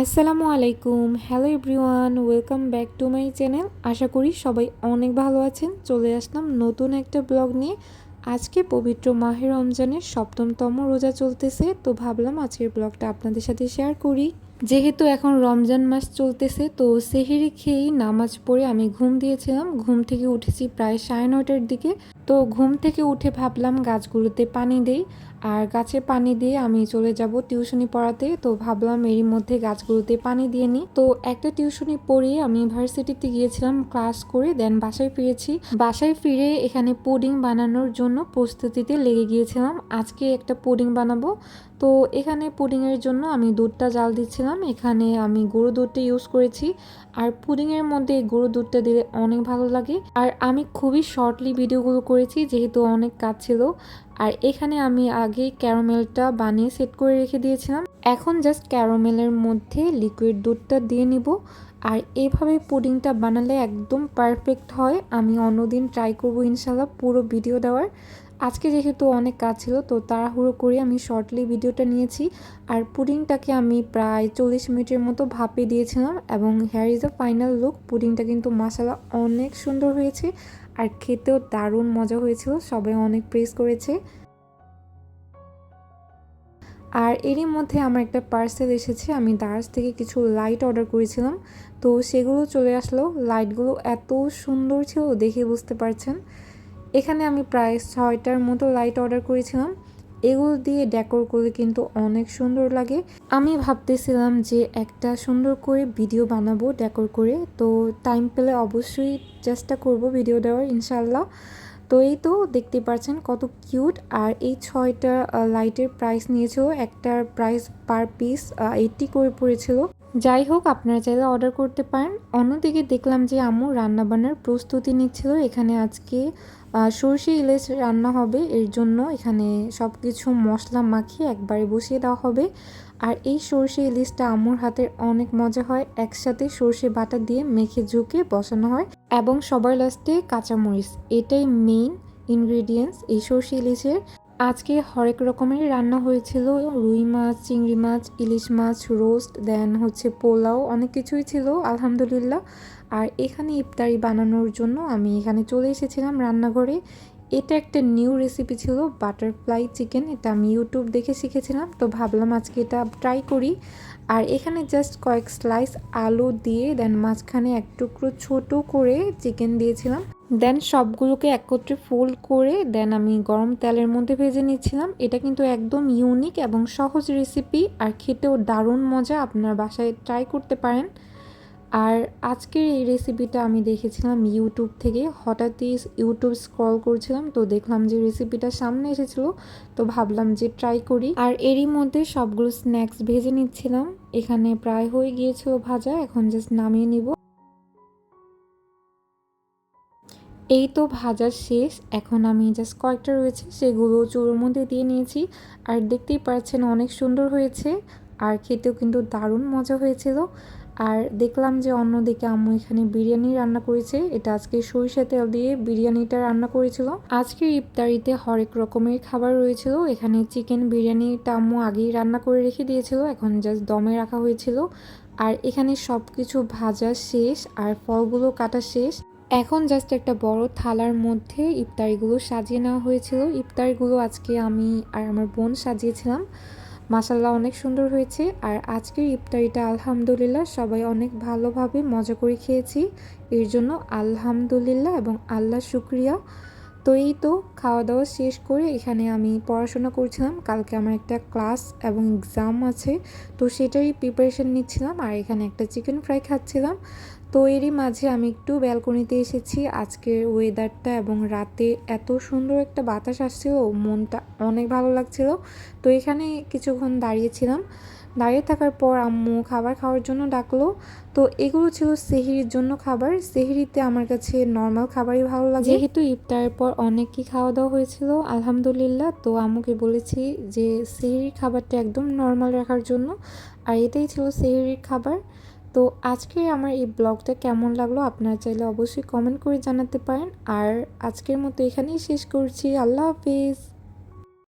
আসসালামু আলাইকুম। Hello everyone welcome back to my channel আশা করি সবাই অনেক ভালো আছেন। চলে আসলাম নতুন একটা ব্লগ নিয়ে। আজকে পবিত্র মাহে রমজানের সপ্তমতম রোজা চলতেছে, তো ভাবলাম আজকের ব্লগটা আপনাদের সাথে শেয়ার করি। যেহেতু এখন রমজান মাস চলতেছে, তো সেহেরি খেয়েই নামাজ পড়ে আমি ঘুম দিয়েছিলাম। ঘুম থেকে উঠেছি প্রায় সাড়ে নয়টার দিকে। তো ঘুম থেকে উঠে ভাবলাম গাছগুলোতে পানি দেই। আর গাছে পানি দিয়ে আমি চলে যাব টিউশনি পড়াতে। তো ভাবলাম এরই মধ্যে গাছগুলোতে পানি দিয়ে নিই। তো একটা টিউশনি পড়িয়ে আমি ইউনিভার্সিটিতে গিয়েছিলাম, ক্লাস করে দেন বাসায় ফিরেছি। বাসায় ফিরে এখানে পুডিং বানানোর জন্য প্রস্তুতিতে লেগে গিয়েছিলাম। আজকে একটা পুডিং বানাবো। তো এখানে পুডিংয়ের জন্য আমি দুধটা জাল দিচ্ছিলাম। এখানে আমি গরু দুধটা ইউজ করেছি। আর পুডিংয়ের মধ্যে গরু দুধটা দিলে অনেক ভালো লাগে। আর আমি খুবই শর্টলি ভিডিওগুলো করেছি, যেহেতু অনেক কাজ ছিল। আর এখানে আমি আগে ক্যারামেলটা বানিয়ে সেট করে রেখে দিয়েছিলাম। এখন জাস্ট ক্যারামেলের মধ্যে লিকুইড দুধটা দিয়ে নিব। আর এভাবে পুডিংটা বানালে একদম পারফেক্ট হয়। আমি অন্যদিন ট্রাই করব ইনশাল্লাহ পুরো ভিডিও দেওয়ার। আজকে যেহেতু অনেক কাজ ছিল, তো তাড়াহুড়ো করে আমি শর্টলি ভিডিওটা নিয়েছি। আর পুডিংটাকে আমি প্রায় চল্লিশ মিনিটের মতো ভাপে দিয়েছিলাম এবং here is the final look পুডিংটা কিন্তু মশালা অনেক সুন্দর হয়েছে। আর খেতেও দারুণ মজা হয়েছিল, সবাই অনেক প্রেস করেছে। আর এরই মধ্যে আমার একটা পার্সেল এসেছে, আমি দার্স থেকে কিছু লাইট অর্ডার করেছিলাম। তো সেগুলো চলে আসলো লাইটগুলো এত সুন্দর ছিল দেখে বুঝতে পারছেন। এখানে আমি প্রায় ছয়টার মতো লাইট অর্ডার করেছিলাম। এগুলো দিয়ে ডেকোর করে কিন্তু অনেক সুন্দর লাগে। আমি ভাবতেছিলাম যে একটা সুন্দর করে ভিডিও বানাবো ডেকোর করে। তো টাইম পেলে অবশ্যই চেষ্টা করব ভিডিও দেওয়ার ইনশাল্লাহ তো এই তো দেখতে পাচ্ছেন কত কিউট আর এই ছয়টা লাইটের প্রাইস নিয়েছিল। একটার প্রাইস পার পিস এইটটি করে পড়েছিল। যাই হোক, আপনারা চাইলে অর্ডার করতে পারেন। অন্যদিকে দেখলাম যে আম্মু রান্নাবান্নার প্রস্তুতি নিচ্ছিল। এখানে আজকে সর্ষে ইলিশ রান্না হবে। এর জন্য এখানে সব কিছু মশলা মাখিয়ে একবারে বসিয়ে দেওয়া হবে। আর এই সর্ষে ইলিশটা আম্মুর হাতের অনেক মজা হয়। একসাথে সর্ষে বাটা দিয়ে মেখে ঝুঁকে বসানো হয়। এবং সবার লাস্টে কাঁচামরিচ। এটাই মেইন ইনগ্রেডিয়েন্টস এই সর্ষে ইলিশের। আজকে হরেক রকমের রান্না হয়েছিল। রুই মাছ, চিংড়ি মাছ, ইলিশ মাছ, রোস্ট, দেন হচ্ছে পোলাও, অনেক কিছুই ছিল, আলহামদুলিল্লাহ। আর এখানে ইফতারি বানানোর জন্য আমি এখানে চলে এসেছিলাম রান্নাঘরে। এটা একটা নিউ রেসিপি ছিল বাটারফ্লাই চিকেন এটা আমি ইউটিউব দেখে শিখেছিলাম, তো ভাবলাম আজকে এটা ট্রাই করি। আর এখানে জাস্ট কয়েক স্লাইস আলু দিয়ে দেন মাঝখানে এক টুকরো ছোট করে চিকেন দিয়েছিলাম। দেন সবগুলোকে একত্রে ফোল্ড করে দেন আমি গরম তেলের মধ্যে ভেজে নিচ্ছিলাম। এটা কিন্তু একদম ইউনিক এবং সহজ রেসিপি আর খেতেও দারুণ মজা, আপনার বাসায় ট্রাই করতে পারেন। আর আজকের এই রেসিপিটা আমি দেখেছিলাম ইউটিউব থেকে। হঠাৎই ইউটিউব স্ক্রল করছিলাম, তো দেখলাম যে রেসিপিটা সামনে এসেছিল, তো ভাবলাম যে ট্রাই করি। আর এরই মধ্যে সবগুলো স্ন্যাক্স ভেজে নিচ্ছিলাম। এখানে প্রায় হয়ে গিয়েছিল ভাজা, এখন জাস্ট নামিয়ে নিব। এই তো ভাজা শেষ, এখন আমি জাস্ট কয়েকটা রয়েছে, সেগুলো চুলোর মধ্যে দিয়ে নিয়েছি। আর দেখতেই পাচ্ছেন অনেক সুন্দর হয়েছে। আর খেতেও কিন্তু দারুণ মজা হয়েছিল। আর দেখলাম যে অন্যদিকে আম্মু এখানে বিরিয়ানি রান্না করেছে। এটা আজকে সরিষা তেল দিয়ে বিরিয়ানিটা রান্না করেছিল। আজকের ইফতারিতে হরেক রকমের খাবার রয়েছিল। এখানে চিকেন বিরিয়ানিটা আম্মু আগেই রান্না করে রেখে দিয়েছিল। এখন জাস্ট দমে রাখা হয়েছিল। আর এখানে সব কিছু ভাজা শেষ আর ফলগুলো কাটা শেষ। এখন জাস্ট একটা বড় থালার মধ্যে ইফতারিগুলো সাজিয়ে নেওয়া হয়েছিল। ইফতারিগুলো আজকে আমি আর আমার বোন সাজিয়েছিলাম। মাসাল্লাহ অনেক সুন্দর হয়েছে। আর আজকের ইফতারিটা আলহামদুলিল্লাহ সবাই অনেক ভালোভাবে মজা করে খেয়েছি। এর জন্য আলহামদুলিল্লাহ এবং আল্লাহ শুক্রিয়া। তো এই তো খাওয়া দাওয়া শেষ করে এখানে আমি পড়াশোনা করছিলাম। কালকে আমার একটা ক্লাস এবং এক্সাম আছে। তো সেটারই প্রিপারেশন নিচ্ছিলাম আর এখানে একটা চিকেন ফ্রাই খাচ্ছিলাম। তো এরই মাঝে আমি একটু ব্যালকনিতে এসেছি। আজকের ওয়েদারটা এবং রাতে এত সুন্দর একটা বাতাস আসছিল, মনটা অনেক ভালো লাগছিল। তো এখানে কিছুক্ষণ দাঁড়িয়েছিলাম। দাঁড়িয়ে থাকার পর আম্মু খাবার খাওয়ার জন্য ডাকলো। তো এগুলো ছিল সেহিরির জন্য খাবার। সেহিরিতে আমার কাছে নর্মাল খাবারই ভালো লাগে। যেহেতু ইফতারের পর অনেক কি খাওয়া দাওয়া হয়েছিল, আলহামদুলিল্লাহ, তো আম্মুকে বলেছি যে সেহিরির খাবারটা একদম নর্মাল রাখার জন্য। আর এটাই ছিল সেহিরির খাবার। তো আজকে আমার এই ব্লগটা কেমন লাগল আপনারা চাইলে অবশ্যই কমেন্ট করে জানাতে পারেন। আর আজকের মতো এখানেই শেষ করছি। আল্লাহ হাফিজ।